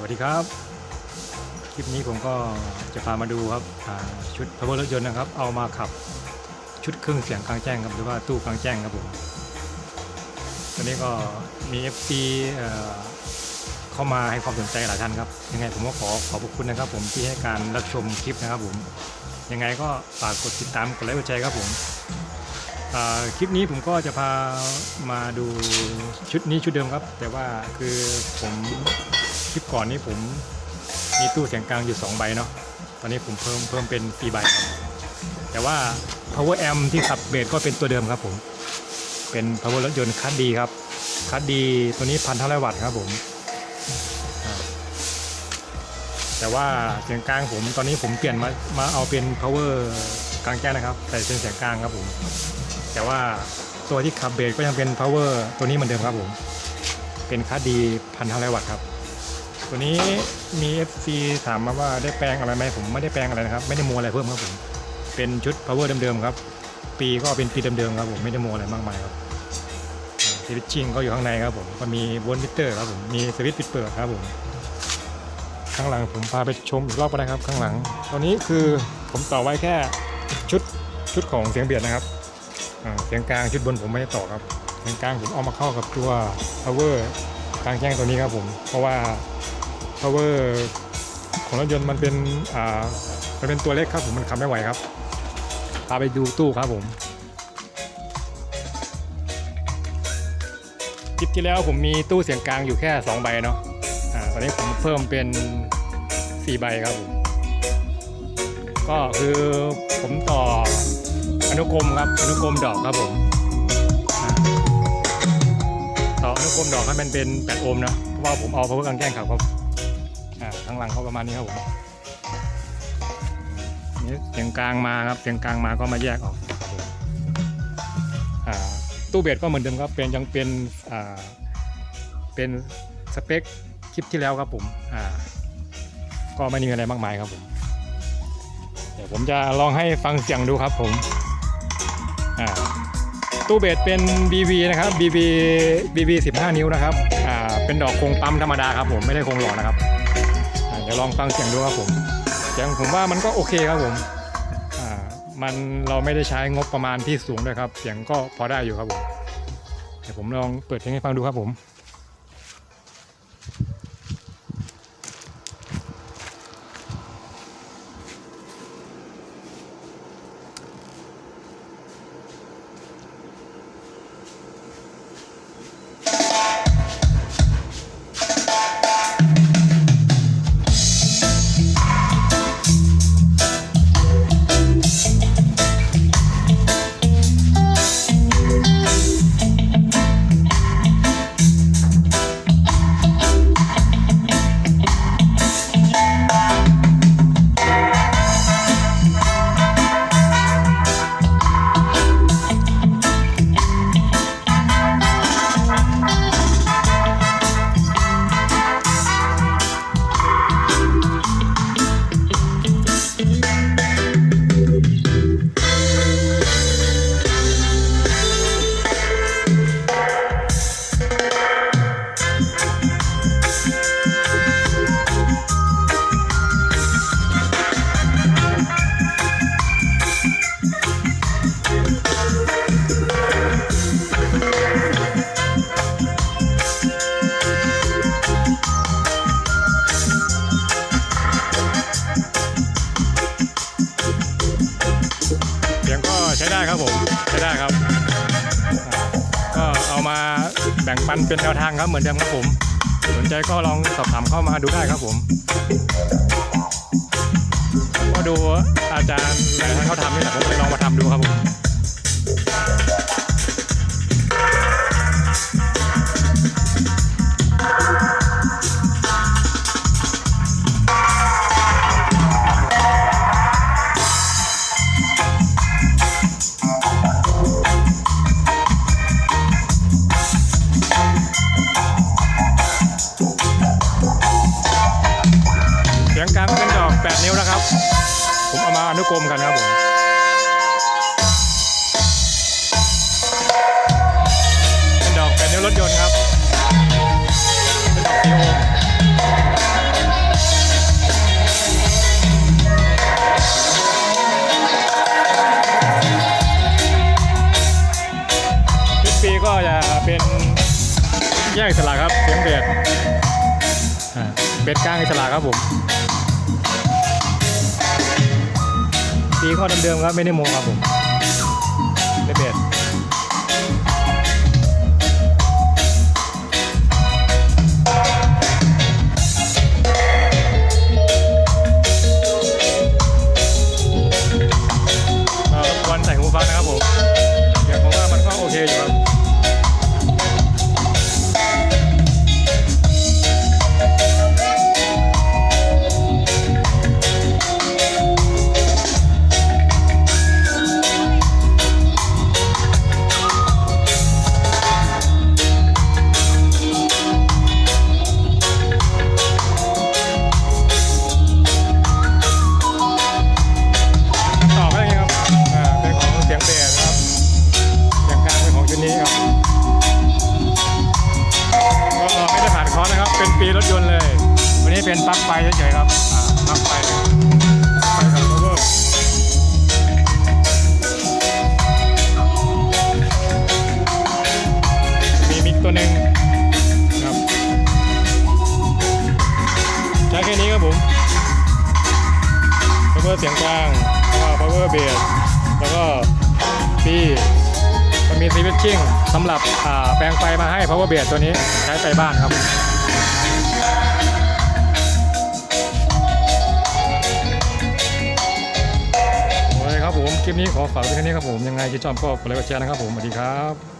สวัสดีครับ คลิปนี้ผมก็จะพามาดูครับชุด power รถยนต์นะครับ เอามาขับชุดเครื่องเสียงกลางแจ้งครับหรือว่าตู้กลางแจ้งครับผมตอนนี้ก็มี FC เอ่อเข้ามาให้ความสนใจหลายท่านครับยังไงผมก็ขอขอบคุณนะครับ ผมที่ให้การรับชมคลิปนะครับผมยังไงก็ฝากกดติดตามกดไลค์กดแชร์ครับผมคลิปนี้ผมก็จะพามาดูชุดนี้ชุดเดิมครับ แต่ว่าคือผม ลิปก่อนนี้ผมมีตู้เสียงกลางอยู่ 2 ใบเนาะ ตอนนี้ผมเพิ่มเพิ่มเป็น4ใบครับ แต่ว่า power amp ที่ขับเบสก็เป็นตัวเดิมครับผม เป็น power รถยนต์คัดดีครับ คัดดีตัวนี้พันเท่าไรวัตต์ครับผม แต่ว่าเสียงกลางผมตอนนี้ผมเปลี่ยนมามาเอาเป็น power กลางแจ้งนะครับใส่เป็นเสียงกลางครับผม แต่ว่าตัวที่ขับเบสก็ยังเป็น power ตัวนี้เหมือนเดิมครับผม เป็นคัดดีพันเท่าไรวัตต์ครับ ตัวนี้มี FC ถามมาว่าได้แปลงอะไรไหมผมไม่ได้แปลงอะไรนะครับ ไม่ได้โมอะไรเพิ่มครับผม เป็นชุด power เดิมๆครับ ปีก็เป็นปีเดิมๆครับผมไม่ได้โมอะไรมากมายครับสวิตชิ่งก็อยู่ข้างในครับผมก็มีโวลมิเตอร์ครับผมมีสวิตช์ปิดเปิดครับผมข้างหลังผมพาไปชมอีกรอบก็ได้ครับข้างหลังตอนนี้คือผมต่อไว้แค่ชุดชุดของเสียงเบียดนะครับเสียงกลางชุดบนผมไม่ได้ต่อครับเสียงกลางผมเอามาเข้ากับตัว power กลางแจ้งตัวนี้ครับผม เพราะว่า power ของรถยนต์มันเป็นอ่ามันเป็นตัวเล็กครับผมมันขับไม่ไหวครับพาไปดูตู้ครับผมคลิปที่แล้วผมมีตู้เสียงกลางอยู่แค่ 2 ใบเนาะอ่าตอนนี้ผมเพิ่มเป็น 4 ใบครับผมก็คือผมต่ออนุกรมครับอนุกรมดอกครับผมต่ออนุกรมดอกให้มันเป็น 8 โอห์มนะเพราะว่าผมเอา power กลางแจ้งขับครับ อ่าข้งหลังเขาประมาณนี้ครับผมนี่เสียงกลางมาครับเสียงกลางมาก็มาแยกออกอ่าตู้เบสก็เหมือนเดิมครับเป็นยังเป็นอ่าเป็นสเปคคลิปที่แล้วครับผมอ่าก็ไม่มีอะไรมากมายครับผมเดี๋ยวผมจะลองให้ฟังเสียงดูครับผมอ่าตู้เบสเป็น BV นะครับ BV BV 15 นิ้วนะครับอ่าเป็นดอกโคงปั๊มธรรมดาครับผมไม่ได้โคงหล่อนะครับ ดี๋ยวลองฟังเสียงดูครับผมเสียงผมว่ามันก็โอเคครับผมอ่ามันเราไม่ได้ใช้งบประมาณที่สูงด้วยครับ เสียงก็พอได้อยู่ครับผมเดี๋ยวผมลองเปิดเพลงให้ฟังดูครับผม ผมใช้ได้ครับ ก็เอามาแบ่งปันเป็นแนวทางครับเหมือนเดิมครับผม สนใจก็ลองสอบถามเข้ามาดูได้ครับผมก็ดูอาจารย์อะไรท่านเขาทำนี่แหละผมเสียงกลางเป็นดอก8นิ้วนะครับ ผมเอามาอนุกรมกันครับผมเป็นดอก8นิ้วรถยนต์ครับเป็นดอกซีโอปีก็จะเป็นแยกสลักครับเสียงเบียด เบ็ดก้างอิสระครับผมปีข้อเดิมๆครับไม่ได้โมครับผม เป็นปลั๊กไฟเฉยๆครับอ่าปลั๊กไฟไฟกับ cover มีมิกตัวหนึ่งครับ ใช้แค่นี้ครับผม power เสียงกลางแล้วก็ power bass แล้วก็ปีมันมี switching สำหรับอ่าแปลงไฟมาให้ power bass ตัวนี้ใช้ไฟบ้านครับ ลิปนี้ขอฝากไว้แค่นี้ครับผมยังไงที่ชอบก็กดไลค์กดแชร์นะครับผมสวัสดีครับ